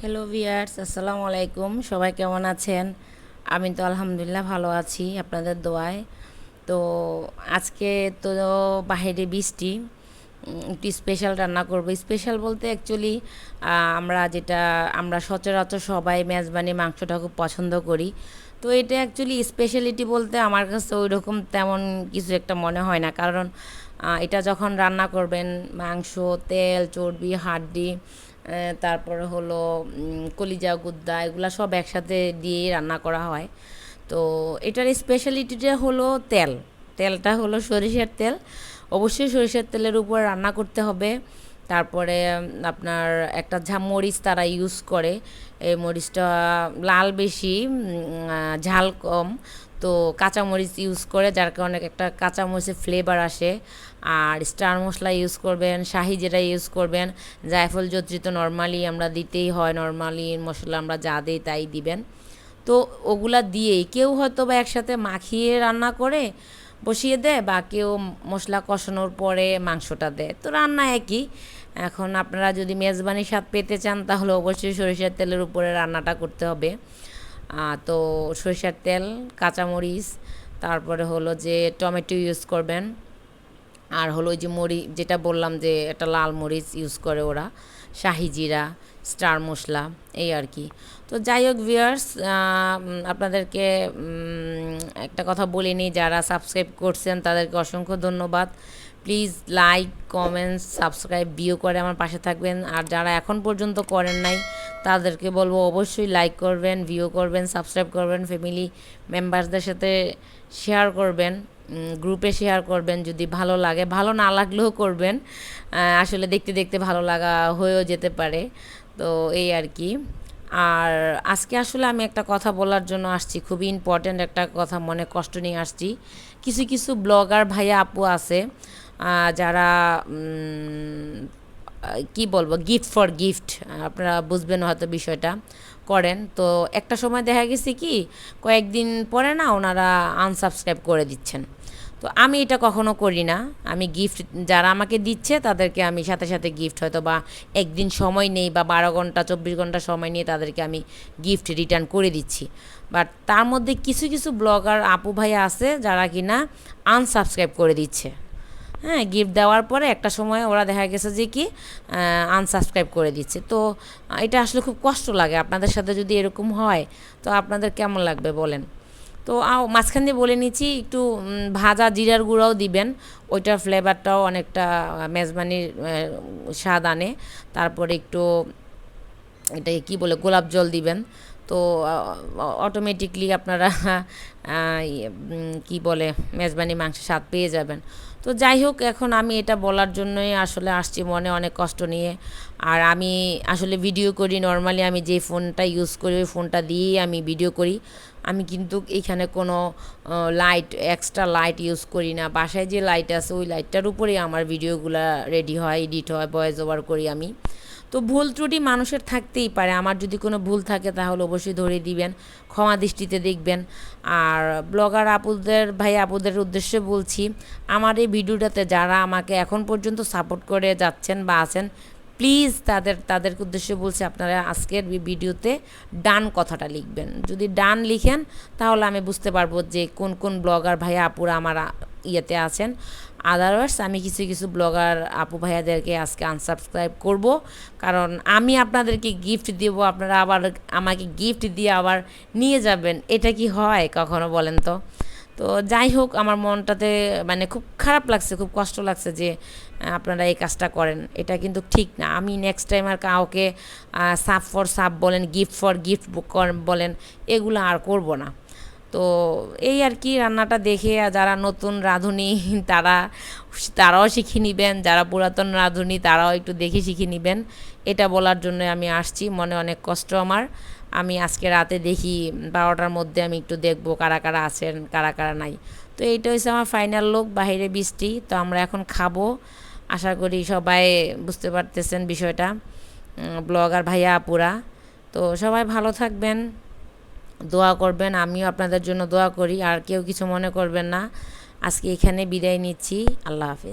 Hello viewers আসসালামু আলাইকুম সবাই কেমন আছেন? আমি তো আলহামদুলিল্লাহ ভালো আছি আপনাদের দোয়ায়। তো আজকে তো বাহিরে বৃষ্টি। একটু স্পেশাল রান্না করব। স্পেশাল বলতে অ্যাকচুয়ালি আমরা যেটা, আমরা সচরাচর সবাই মেজবানি মাংসটা খুব পছন্দ করি। তো এটা অ্যাকচুয়ালি স্পেশালিটি বলতে আমার কাছে ওই রকম তেমন কিছু একটা মনে হয় না। কারণ এটা যখন রান্না করবেন, মাংস, তেল, চর্বি, হাড্ডি তারপরে হলো কলিজা, গুদ্দা, এগুলো সব একসাথে দিয়েই রান্না করা হয়। তো এটার স্পেশালিটিটা হলো তেল। তেলটা হলো সরিষার তেল। অবশ্যই সরিষার তেলের উপর রান্না করতে হবে। তারপরে আপনার একটা ঝা, মরিচ তারা ইউজ করে। এই মরিচটা লাল বেশি ঝাল কম। তো কাঁচামরিচ ইউজ করে, যার কারণে একটা কাঁচামরিচের ফ্লেভার আসে। আর স্টার মশলা ইউজ করবেন, শাহি যেটা ইউজ করবেন, জায়ফল জত্রি তো নর্মালি আমরা দিতেই হয় নর্মালি মশলা আমরা যা দিই তাই দিবেন। তো ওগুলা দিয়েই কেউ হয়তো বা একসাথে মাখিয়ে রান্না করে বসিয়ে দেয় বা কেউ মশলা কষানোর পরে মাংসটা দেয়। তো রান্না একই। এখন আপনারা যদি মেজবানি স্বাদ পেতে চান, তাহলে অবশ্যই সরিষার তেলের উপরে রান্নাটা করতে হবে। তো সরিষার তেল, কাঁচামরিচ, তারপরে হলো যে টমেটো ইউজ করবেন। আর হলো ওই যে মরি, যেটা বললাম যে একটা লাল মরিচ ইউজ করে ওরা। শাহি জিরা, স্টার মশলা, এই আর কি। তো যাই হোক ভিউয়ার্স আপনাদেরকে একটা কথা বলে নিই, যারা সাবস্ক্রাইব করছেন তাদেরকে অসংখ্য ধন্যবাদ। Please like comment subscribe view করে আমার পাশে থাকবেন। আর যারা এখন পর্যন্ত করেন নাই তাদেরকে বলব অবশ্যই লাইক করবেন ভিউ করবেন সাবস্ক্রাইব করবেন ফ্যামিলি মেম্বারসদের সাথে শেয়ার করবেন গ্রুপে শেয়ার করবেন যদি ভালো লাগে। ভালো না লাগলেও করবেন। আসলে দেখতে দেখতে ভালো লাগা হয়েও যেতে পারে। তো এই আর কি। আর আজকে আসলে আমি একটা কথা বলার জন্য আসছি। খুবই ইম্পর্ট্যান্ট একটা কথা মনে কষ্ট নিয়ে আসছি। কিছু কিছু ব্লগার ভাইয়া আপু আছে। যারা কি বলব গিফট ফর গিফট আপনারা বুঝবেন হয়তো বিষয়টা করেন। তো একটা সময় দেখা গেছে কি, কয়েকদিন পরে না ওনারা আনসাবস্ক্রাইব করে দিচ্ছেন। তো আমি এটা কখনো করি না। আমি গিফট যারা আমাকে দিচ্ছে তাদেরকে আমি সাথে সাথে গিফট হয়তো বা একদিন সময় নেই বা বারো ঘণ্টা, চব্বিশ ঘণ্টা সময় নিয়ে তাদেরকে আমি গিফট রিটার্ন করে দিচ্ছি। বাট তার মধ্যে কিছু কিছু ব্লগার আপু ভাই আছে যারা কিনা আনসাবস্ক্রাইব করে দিচ্ছে। হ্যাঁ গিফট দেওয়ার পরে একটা সময় ওরা দেখা গেছে যে কি আনসাবস্ক্রাইব করে দিচ্ছে। তো, এটা আসলে খুব কষ্ট লাগে আপনাদের সাথে যদি এরকম হয়, তো আপনাদের কেমন লাগবে বলেন? তো মাঝখান দিয়ে বলে নিচ্ছি, একটু ভাজা জিরার গুঁড়াও দিবেন। ওইটার ফ্লেভারটাও অনেকটা মেজবানির স্বাদ আনে। তারপরে একটু এটাকে কি বলে, গোলাপ জল দিবেন। তো অটোমেটিকলি আপনারা কি বলে, মেজবানি মাংস স্বাদ পেয়ে যাবেন। তো যাই হোক, এখন আমি এটা বলার জন্যই আসলে আসছি মনে, অনেক কষ্ট নিয়ে। আর আমি আসলে ভিডিও করি নর্মালি আমি যে ফোনটা ইউজ করি, ওই ফোনটা দিয়েই আমি ভিডিও করি। আমি কিন্তু এখানে কোনো লাইট এক্সট্রা লাইট ইউজ করি না। বাসায় যে লাইট আছে, ওই লাইটটার উপরেই আমার ভিডিওগুলো রেডি হয় এডিট হয় ভয়েস ওভার করি আমি। তো ভুল ত্রুটি মানুষের থাকতেই পারে। আমার যদি কোনো ভুল থাকে তাহলে অবশ্যই ধরে দিবেন, ক্ষমা দৃষ্টিতে দেখবেন। আর ব্লগার আপুদের, ভাই আপুদের উদ্দেশ্যে বলছি, আমার এই ভিডিওটাতে যারা আমাকে এখন পর্যন্ত সাপোর্ট করে যাচ্ছেন বা আছেন, প্লিজ তাদের তাদের উদ্দেশ্যে বলছি আপনারা আজকের ভিডিওতে ডান কথাটা লিখবেন। যদি ডান লিখেন, তাহলে আমি বুঝতে পারব যে কোন কোন ব্লগার ভাইয়া আপুরা আমার ইয়েতে আছেন। আদারওয়াইজ আমি কিছু কিছু ব্লগার আপু ভাইয়াদেরকে আজকে আনসাবস্ক্রাইব করব। কারণ আমি আপনাদেরকে গিফট দেবো, আপনারা আবার আমাকে গিফট দিয়ে আবার নিয়ে যাবেন। এটা কি হয় কখনো বলেন তো? তো যাই হোক, আমার মনটাতে মানে খুব খারাপ লাগছে, খুব কষ্ট লাগছে যে আপনারা এই কাজটা করেন। এটা কিন্তু ঠিক না। আমি নেক্সট টাইম আর কাউকে সাপ ফর সাপ বলেন গিফট ফর গিফট বলেন, এগুলো আর করব না। তো এই আর কি রান্নাটা দেখে যারা নতুন রাঁধুনি, তারা তারাও শিখে নেবেন। যারা পুরাতন রাঁধুনি, তারাও একটু দেখে শিখে নেবেন। এটা বলার জন্য আমি আসছি, মনে অনেক কষ্ট আমার। আমি আজকে রাতে দেখি বারোটার মধ্যে আমি একটু দেখব কারা কারা আছেন, কারা কারা নাই। তো এইটা হচ্ছে আমার ফাইনাল লোক বাইরে বৃষ্টি। তো আমরা এখন খাব। আশা করি সবাই বুঝতে পারতেছেন বিষয়টা। ব্লগার ভাইয়া আপুরা। তো সবাই ভালো থাকবেন। দোয়া করবেন, আমিও আপনাদের জন্য দোয়া করি, আর কেউ কিছু মনে করবেন না। আজকে এখানে বিদায় নিচ্ছি, আল্লাহ হাফেজ।